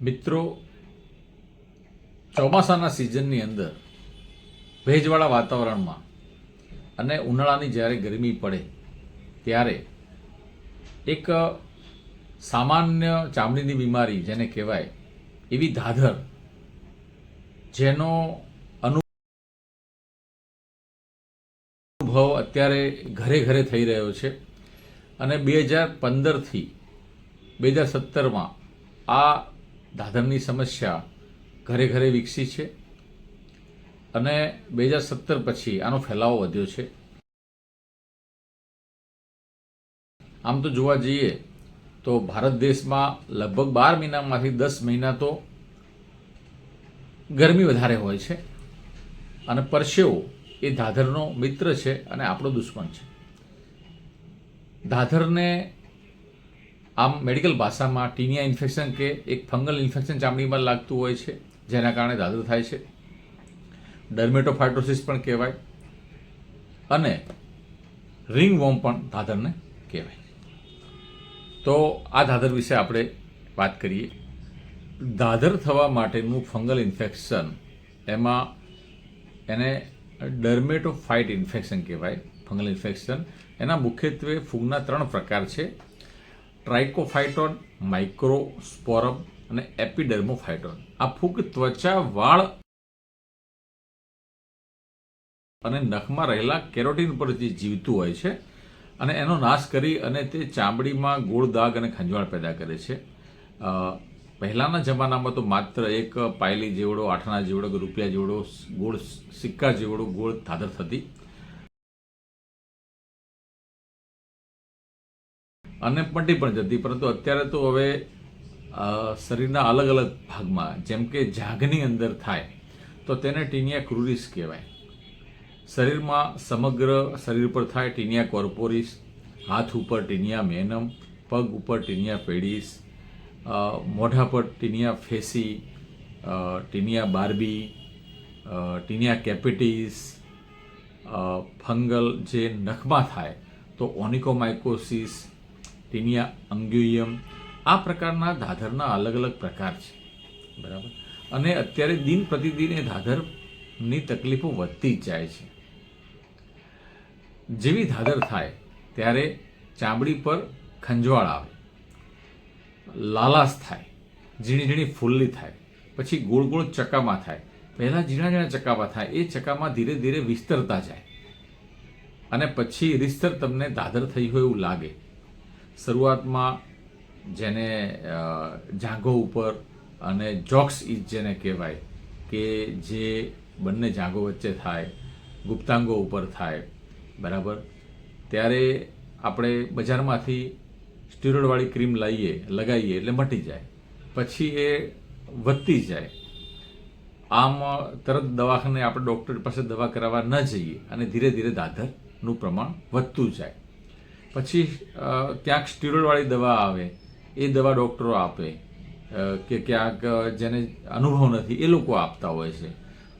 મિત્રો, ચોમાસાના સિઝનની અંદર ભેજવાળા વાતાવરણમાં અને ઉનાળાની જ્યારે ગરમી પડે ત્યારે એક સામાન્ય ચામડીની બીમારી જેને કહેવાય એવી ધાધર, જેનો અનુભવ અત્યારે ઘરે ઘરે થઈ રહ્યો છે અને બે હજાર પંદરથી બે હજાર સત્તરમાં આ ધાધરની સમસ્યા ઘરે ઘરે વિકસી છે અને બે હજાર સત્તર પછી આનો ફેલાવો વધ્યો છે. આમ તો જોવા જઈએ તો ભારત દેશમાં લગભગ બાર મહિનામાંથી દસ મહિના તો ગરમી વધારે હોય છે અને પરસેવો એ ધાધરનો મિત્ર છે અને આપણો દુશ્મન છે. ધાધરને આમ મેડિકલ ભાષામાં ટીનિયા ઇન્ફેક્શન કે એક ફંગલ ઇન્ફેક્શન ચામડીમાં લાગતું હોય છે, જેના કારણે દાદર થાય છે. ડર્મેટોફાઇટોસિસ પણ કહેવાય અને રિંગ વોર્મ પણ દાદરને કહેવાય. તો આ દાદર વિશે આપણે વાત કરીએ. દાદર થવા માટેનું ફંગલ ઇન્ફેક્શન એમાં એને ડર્મેટોફાઇટ ઇન્ફેક્શન કહેવાય, ફંગલ ઇન્ફેક્શન. એના મુખ્યત્વે ફૂગના ત્રણ પ્રકાર છે. ટ્રાઇકોફાઇટોન, માઇક્રોસ્પોરમ અને એપિડર્મોફાઇટોન. આ ફૂગ ત્વચા, વાળ અને નખમાં રહેલા કેરોટીન પર જે જીવતું હોય છે, અને એનો નાશ કરી અને તે ચામડીમાં ગોળ દાગ અને ખંજવાળ પેદા કરે છે. પહેલાંના જમાનામાં તો માત્ર એક પાયલી જેવડો, આઠના જેવડો કે રૂપિયા જેવડો, ગોળ સિક્કા જેવડો ગોળ થાદર થતી. અને પટી પણ જતી, પરંતુ અત્યારે તો હવે શરીરના અલગ અલગ ભાગમાં, જેમ કે જાગની અંદર થાય, તો તેને ટીનિયા ક્રુરિસ કહેવાય. શરીરમાં સમગ્ર શરીર પર થાય ટીનિયા કોર્પોરિસ, હાથ ઉપર ટીનિયા મેનમ, પગ ઉપર ટીનિયા પેડિસ મોઢા પર tinea faciei tinea barbae tinea capitis fungal જે નખમાં થાય, તો ઓનિકોમાઇકોસિસ ટીનિયા અંગ્યુયમ આ પ્રકારના ધાધરના અલગ અલગ પ્રકાર છે. બરાબર? અને અત્યારે દિન પ્રતિદિન એ ધાધરની તકલીફો વધતી જ જાય છે. જેવી ધાધર થાય, ત્યારે ચામડી પર ખંજવાળ આવે, લાલાશ થાય, ઝીણી ઝીણી ફૂલ્લી થાય, પછી ગોળ ગોળ ચકામાં થાય. પહેલાં ઝીણા ઝીણા ચકામાં થાય, એ ચકામાં ધીરે ધીરે વિસ્તરતા જાય. અને પછી રીસ્તર તમને દાદર થઈ હોય એવું લાગે. શરૂઆતમાં જેને જાંઘો ઉપર અને જોક્સ ઇજ જેને કહેવાય, કે જે બંને જાંઘો વચ્ચે થાય, ગુપ્તાંગો ઉપર થાય, બરાબર? ત્યારે આપણે બજારમાંથી સ્ટીરોડવાળી ક્રીમ લાવીએ લગાવીએ એટલે મટી જાય. પછી એ વધતી જાય. આમ તરત દવાખાને આપણે ડૉક્ટર પાસે દવા કરાવવા ન જઈએ અને ધીરે ધીરે દાદરનું પ્રમાણ વધતું જાય. પછી ક્યાંક સ્ટીરોડવાળી દવા આવે, એ દવા ડૉક્ટરો આપે. કે ક્યાંક જેને અનુભવ નથી, એ લોકો આપતા હોય છે.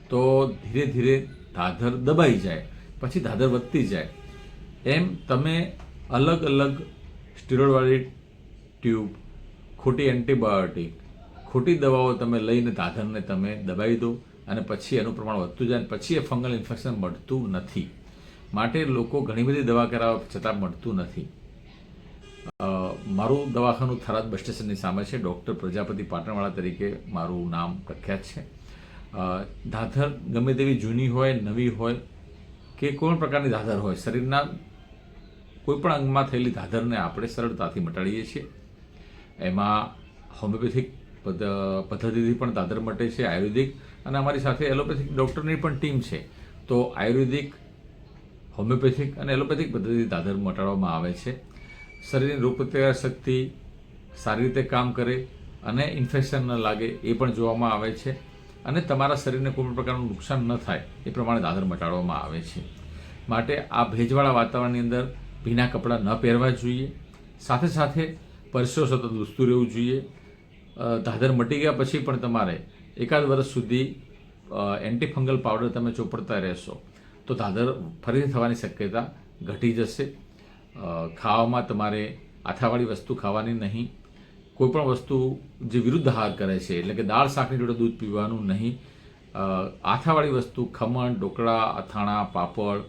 તો ધીરે ધીરે ધાધર દબાઈ જાય, પછી ધાધર વધતી જાય. એમ તમે અલગ અલગ સ્ટીરોડવાળી ટ્યુબ, ખોટી એન્ટીબાયોટિક, ખોટી દવાઓ તમે લઈને ધાધરને તમે દબાવી દો, અને પછી એનું પ્રમાણ વધતું જાય, અને પછી એ ફંગલ ઇન્ફેક્શન મળતું નથી. માટે લોકો ઘણી બધી દવા કરાવવા છતાં મળતું નથી. મારું દવાખાનું થરાદ બસ સ્ટેશનની સામે છે. ડૉક્ટર પ્રજાપતિ પાટણવાળા તરીકે મારું નામ પ્રખ્યાત છે. ધાધર ગમે તેવી જૂની હોય, નવી હોય કે કોઈપણ પ્રકારની ધાધર હોય, શરીરના કોઈપણ અંગમાં થયેલી ધાધરને આપણે સરળતાથી મટાડીએ છીએ. એમાં હોમિયોપેથિક પદ્ધ- પદ્ધતિથી પણ દાદર મટે છે, આયુર્વેદિક અને અમારી સાથે એલોપેથિક ડૉક્ટરની પણ ટીમ છે. તો આયુર્વેદિક હોમિયોપેથિક અને એલોપેથિક પદ્ધતિથી દાદર મટાડવામાં આવે છે. શરીરની રોગપ્રતિકાર શક્તિ સારી રીતે કામ કરે અને ઇન્ફેક્શન ન લાગે એ પણ જોવામાં આવે છે. અને તમારા શરીરને કોઈ પ્રકારનું નુકસાન ન થાય એ પ્રમાણે દાદર મટાડવામાં આવે છે. માટે આ ભેજવાળા વાતાવરણની અંદર ભીના કપડાં ન પહેરવા જોઈએ. સાથે સાથે પરસેવો સતત લૂસતું રહેવું જોઈએ. દાદર મટી ગયા પછી પણ તમારે એકાદ વર્ષ સુધી એન્ટીફંગલ પાવડર તમે ચોપડતા રહેશો. તો દાદર ફરીથી થવાની શક્યતા ઘટી જશે. ખાવામાં તમારે આથાવાળી વસ્તુ ખાવાની નહીં. કોઈપણ વસ્તુ જે વિરુદ્ધ આહાર કરે છે, એટલે કે દાળ શાકની જોડે દૂધ પીવાનું નહીં. આથાવાળી વસ્તુ ખમણ, ઢોકળા, અથાણા, પાપડ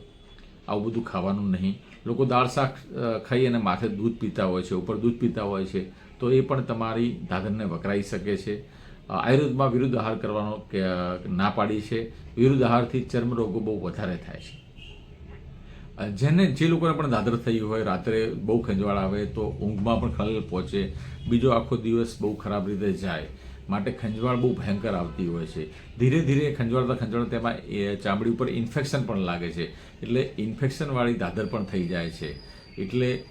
આવું બધું ખાવાનું નહીં. લોકો દાળ શાક ખાઈ અને માથે દૂધ પીતા હોય છે, ઉપર દૂધ પીતા હોય છે, તો એ પણ તમારી દાદરને વકરાઈ શકે છે. આયુર્વેદમાં વિરુદ્ધ આહાર કરવાનો કે ના પાડી છે. વિરુદ્ધ આહારથી ચર્મરોગો બહુ વધારે થાય છે. જેને, જે લોકોને પણ દાદર થઈ હોય, રાત્રે બહુ ખંજવાળ આવે તો ઊંઘમાં પણ ખલેલ પહોંચે. બીજો આખો દિવસ બહુ ખરાબ રીતે જાય. માટે ખંજવાળ બહુ ભયંકર આવતી હોય છે. ધીરે ધીરે ખંજવાળતા ખંજવાળતા તેમાં એ ચામડી ઉપર ઇન્ફેક્શન પણ લાગે છે. એટલે ઇન્ફેક્શનવાળી દાદર પણ થઈ જાય છે. એટલે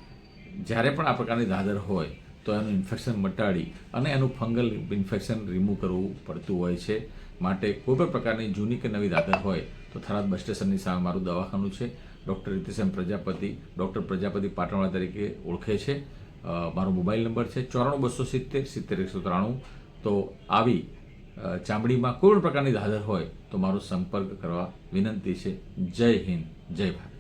જ્યારે પણ આ પ્રકારની દાદર હોય તો એનું ઇન્ફેક્શન મટાડી અને એનું ફંગલ ઇન્ફેક્શન રિમૂવ કરવું પડતું હોય છે. માટે કોઈ પણ પ્રકારની જૂની કે નવી દાદર હોય તો થરાદ બસ સ્ટેશનની સામે મારું દવાખાનું છે. ડૉક્ટર રીતિશ પ્રજાપતિ, ડૉક્ટર પ્રજાપતિ પાટણવાળા તરીકે ઓળખે છે. મારો મોબાઈલ નંબર છે ચોરાણું બસો સિત્તેર સિત્તેર એકસો ત્રાણું. તો આવી ચામડીમાં કોઈ પણ પ્રકારની દાદર હોય તો મારો સંપર્ક કરવા વિનંતી છે. જય હિન્દ, જય ભારત.